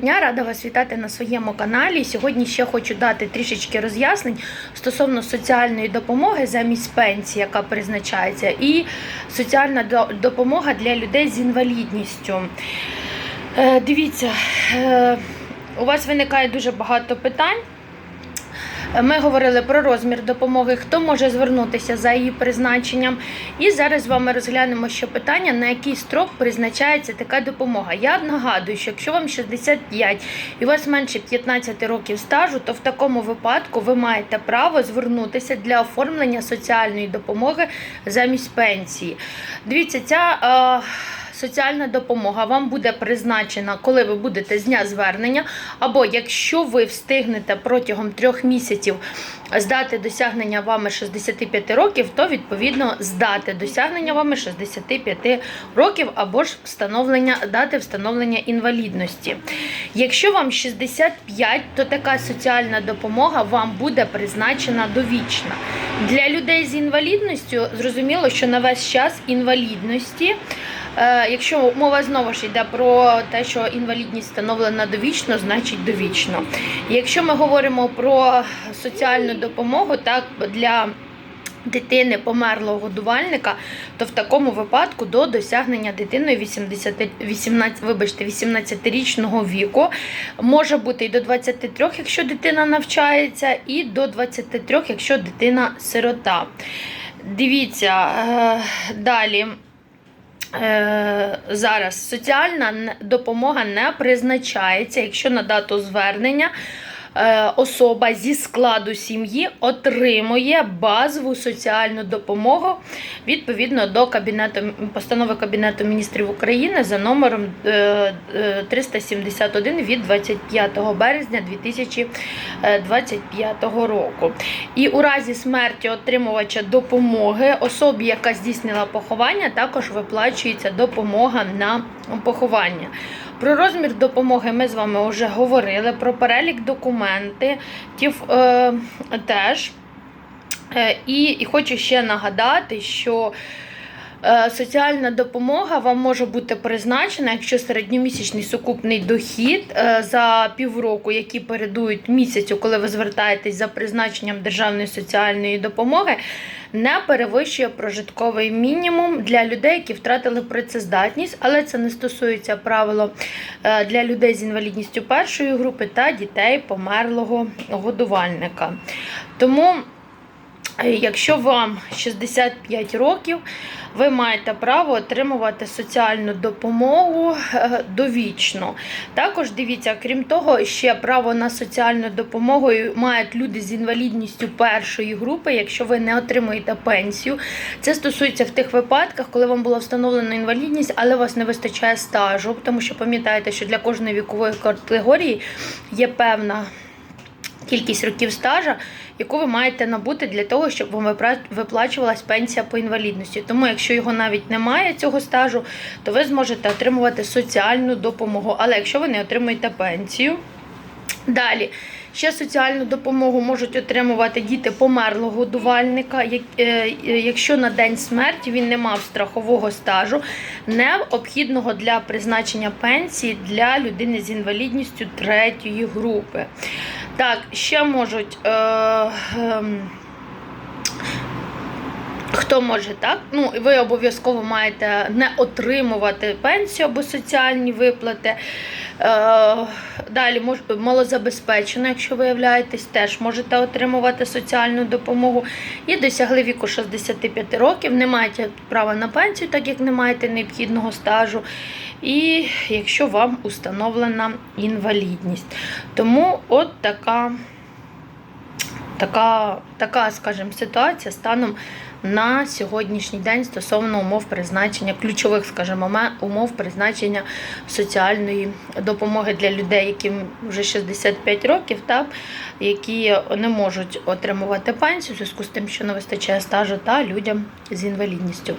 Дня рада вас вітати на своєму каналі. Сьогодні ще хочу дати трішечки роз'яснень стосовно соціальної допомоги замість пенсії, яка призначається, і соціальна допомога для людей з інвалідністю. Е, Дивіться, е, у вас виникає дуже багато питань. Ми говорили про розмір допомоги, хто може звернутися за її призначенням. І зараз з вами розглянемо ще питання, на який строк призначається така допомога. Я нагадую, що якщо вам 65 і у вас менше 15 років стажу, то в такому випадку ви маєте право звернутися для оформлення соціальної допомоги замість пенсії. Дивіться, ця. Е, Соціальна допомога вам буде призначена, коли ви будете з дня звернення, або якщо ви встигнете протягом трьох місяців здати досягнення вами 65 років, то відповідно здати досягнення вами 65 років або ж встановлення дати встановлення інвалідності. Якщо вам 65, то така соціальна допомога вам буде призначена довічна. Для людей з інвалідністю зрозуміло, що на весь час інвалідності. Е, Якщо мова знову ж йде про те, що інвалідність встановлена довічно, значить довічно. Якщо ми говоримо про соціальну допомогу, так для дитини померлого годувальника, то в такому випадку до досягнення дитиною 80, 18, вибачте, 18-річного віку може бути і до 23, якщо дитина навчається, і до 23, якщо дитина сирота. Дивіться е, далі. Е, зараз соціальна допомога не призначається, якщо на дату звернення особа зі складу сім'ї отримує базову соціальну допомогу відповідно до кабінету постанови Кабінету міністрів України за номером е, е, 371 від 25 березня 2025 року. І у разі смерті отримувача допомоги особі, яка здійснила поховання, також виплачується допомога на поховання. Про розмір допомоги ми з вами вже говорили. Про перелік документів е, теж. Е, і, і хочу ще нагадати, що соціальна допомога вам може бути призначена, якщо середньомісячний сукупний дохід е, за півроку, які передують місяцю, коли ви звертаєтесь за призначенням державної соціальної допомоги, не перевищує прожитковий мінімум для людей, які втратили працездатність, але це не стосується правило е, для людей з інвалідністю першої групи та дітей померлого годувальника. Тому Е, Якщо вам 65 років, ви маєте право отримувати соціальну допомогу е, довічно. Також дивіться, крім того, ще право на соціальну допомогу мають люди з інвалідністю першої групи, якщо ви не отримуєте пенсію. Це стосується в тих випадках, коли вам було встановлено інвалідність, але у вас не вистачає стажу, тому що пам'ятаєте, що для кожної вікової категорії є певна кількість років стажа, яку ви маєте набути для того, щоб вам виплачувалась пенсія по інвалідності. Тому, якщо його навіть немає цього стажу, то ви зможете отримувати соціальну допомогу. Але якщо ви не отримуєте пенсію, далі. Ще соціальну допомогу можуть отримувати діти померлого годувальника, е, е, якщо на день смерті він не мав страхового стажу, необхідного для призначення пенсії для людини з інвалідністю третьої групи. Так, ще можуть. Е, ем, Хто може так? Ну, і ви обов'язково маєте не отримувати пенсію або соціальні виплати. Е, далі малозабезпечено, якщо ви являєтесь, теж можете отримувати соціальну допомогу. І досягли віку 65 років, не маєте права на пенсію, так як не маєте необхідного стажу. І якщо вам установлена інвалідність. Тому от така така, така, скажімо, ситуація станом на сьогоднішній день стосовно умов призначення, ключових, скажімо, умов призначення соціальної допомоги для людей, яким вже 65 років, та, які не можуть отримувати пенсію в зв'язку з тим, що не вистачає стажу, та людям з інвалідністю.